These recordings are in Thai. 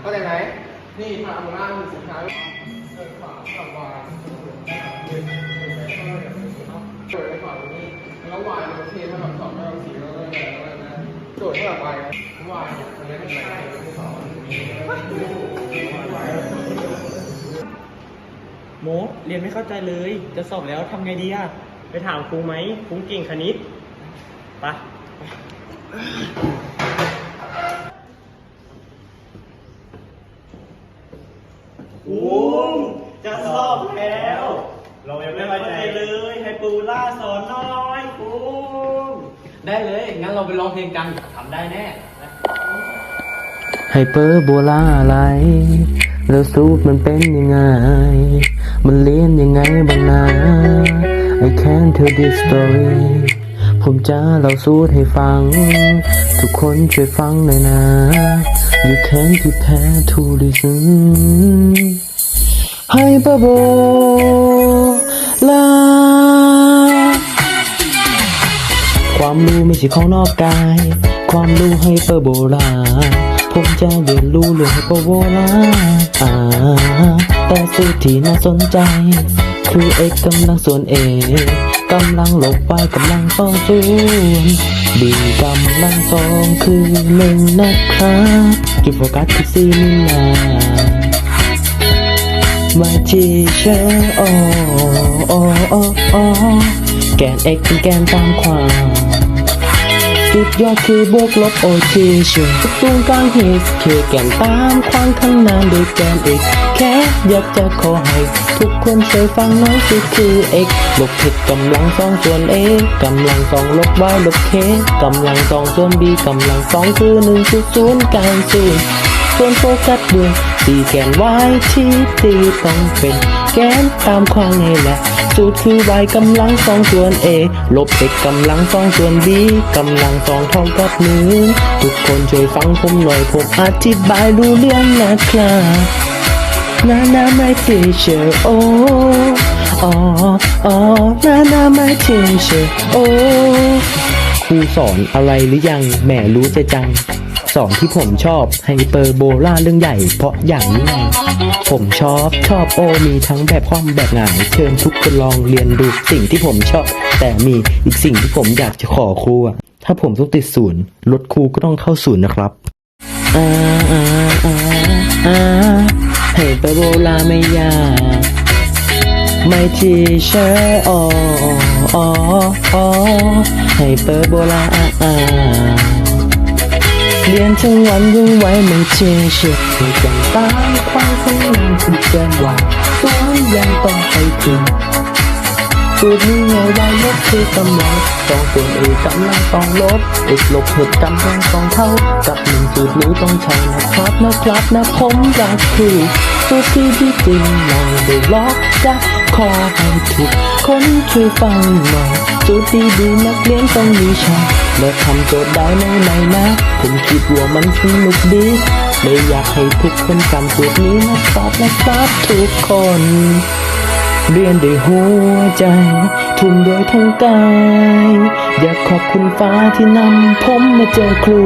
เข้าใจไหมนี่พาโบราคือสุดท้าเดินขวากับวายเดินโจทย์ไปขวาตรงนี้แล้ววายมันเทมาแบบสองมาแบบสี่แล้วอะไรอะไรนะโจทย์เท่ากับวายนะวายเนี่ยมันไม่ไม่สอนโมเรียนไม่เข้าใจเลย จะสอบแล้วทำไงดีอะไปถามครูไหมครูเก่งคณิตไปะ ครูจะสอบแล้ว เรายังไม่เข้าใจเลย ให้ปูล่าสอนหน้อยครูได้เลย งั้นเราไปร้องเพลงกันทำได้แน่ไฮเปอร์โบลาอะไร แล้วสูตรมันเป็นยังไง มันเลียนยังไงบ้างนะ I can't tell this story ผมจะเล่าสูตรให้ฟัง ทุกคนช่วยฟังหน่อยนะ You can prepare to listen ไฮเปอร์โบลาความรู้ไม่ใช่ของนอกกาย ความรู้ให้เปอร์โบราผมจะเรียนรู้เรื่องให้เปอร์โบราแต่สิ่งที่น่าสนใจ คือเอกกำลังส่วนเอกกำลังลบไปกำลังสองส่วนบีกำลังสองคือหนึ่งนะครับจุดโฟกัสคือซีนี่นามาจีเชอร์โอโอโอโอแกน x เป็นแกนตามความ สุดยอดคือบวกลบโอทีชื่อตรงกลางเฮสคือแกนตามความข้างหน้าโดยแกน x แค่อยากจะขอให้ ทุกคนช่วยฟังน้อยสิคือ x ลบผิดกำลังสองส่วน a กำลังสองลบ y ลบ k กำลังสองส่วน b กำลังสองคือหนึ่งจุดศูนย์กลางศูนย์ส่วนโฟกัสด้วยตีแกน y ที่ตีต้องเป็นแกนตามความไงแหละ สูตรคือ y กำลังสองส่วน a ลบ x กำลังสองส่วน b กำลังสองเท่ากับหนึ่งทุกคนช่วยฟังผมหน่อยผมอธิบายรู้เรื่องนะครับนานา my teacher โออ๋ออ๋อนานา my teacher โอครูสอนอะไรหรือยังแหม่รู้จะจัง สอนที่ผมชอบไฮเปอร์โบลาเรื่องใหญ่ เพราะอย่างนี้ไงผมชอบชอบโอมีทั้งแบบคว่ำแบบหงายเชิญทุกคนลองเรียนดูสิ่งที่ผมชอบ แต่มีอีกสิ่งที่ผมอยากจะขอครูอะถ้าผมต้องติดศูนย์รถครูก็ต้องเข้าศูนย์นะครับอไฮเปอร์โบลาไม่ยากไม่ทีเชอร์อ๋ออ๋ออ๋อไฮเปอร์โบลาอ่าอ่า เรียนทั้งวันยังไหวไม่เชื่อเชื่อไม่จำตามความข้างหน้าที่เกินว่าตัวยังต้องไปถึงสูตรนี้ไงได้ลบคือกำลังสองส่วนเอกำลังต้องลบเอกลบเหตุกำลังสองเท่า กับหนึ่งสูตรนี้ต้องใช้นะครับนะครับนะผมอยากคือสูตรที่ที่จริงเราได้ล็อกจะขอให้ทุกคนช่วยฟังหน่อยสูตรดีๆนักเรียนต้องมีชา และทำโจทย์ได้ในไหนนะ ผมคิดว่ามันสนุกดีเลยอยากให้ทุกคนจำสูตรนี้นะครับนะครับทุกคน เรียนด้วยหัวใจ ทุ่มด้วยทั้งกาย อยากขอบคุณฟ้าที่นำผมมาเจอครู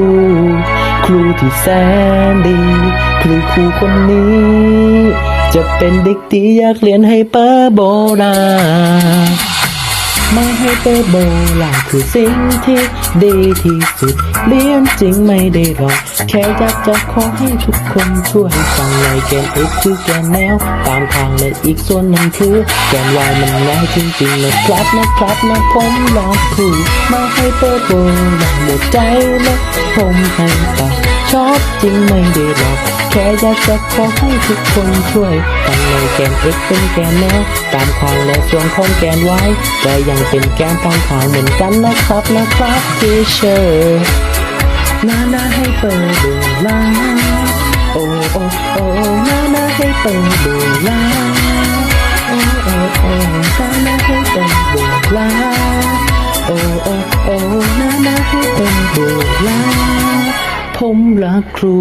ครูที่แสนดีคือครูคนนี้ จะเป็นเด็กที่อยากเรียนให้เปอร์โบรา ม่ให้เปอร์โบราคือสิ่งที่ดีที่สุดเรียนจริงไม่ได้หรอก แค่อยากจะขอให้ทุกคนช่วยฟังในแกน x คือแกนแนว ตามทางและอีกส่วนหนึ่งคือ แกน y มันง่ายจริงๆนะครับนะครับนะผมลองคุยมาให้เปอร์โบราหมดใจและผมให้ตา ชอบจริงไม่ได้หรอกแค่อยากจะขอให้ทุกคนช่วยฟังในแกน x เป็นแกนแนวตามทางและส่วนของแกน y ก็ยังเป็นแกนตามทางเหมือนกันนะครับนะครับที่เชอร์นานาให้เปิดดูลาโอ้โอ้โอ้นานาให้เปิดดูลาโอ้โอ้โอ้นานาให้เปิดดูลาโอ้โอ้โอ้นานาให้เปิดดูลา ผมรักครู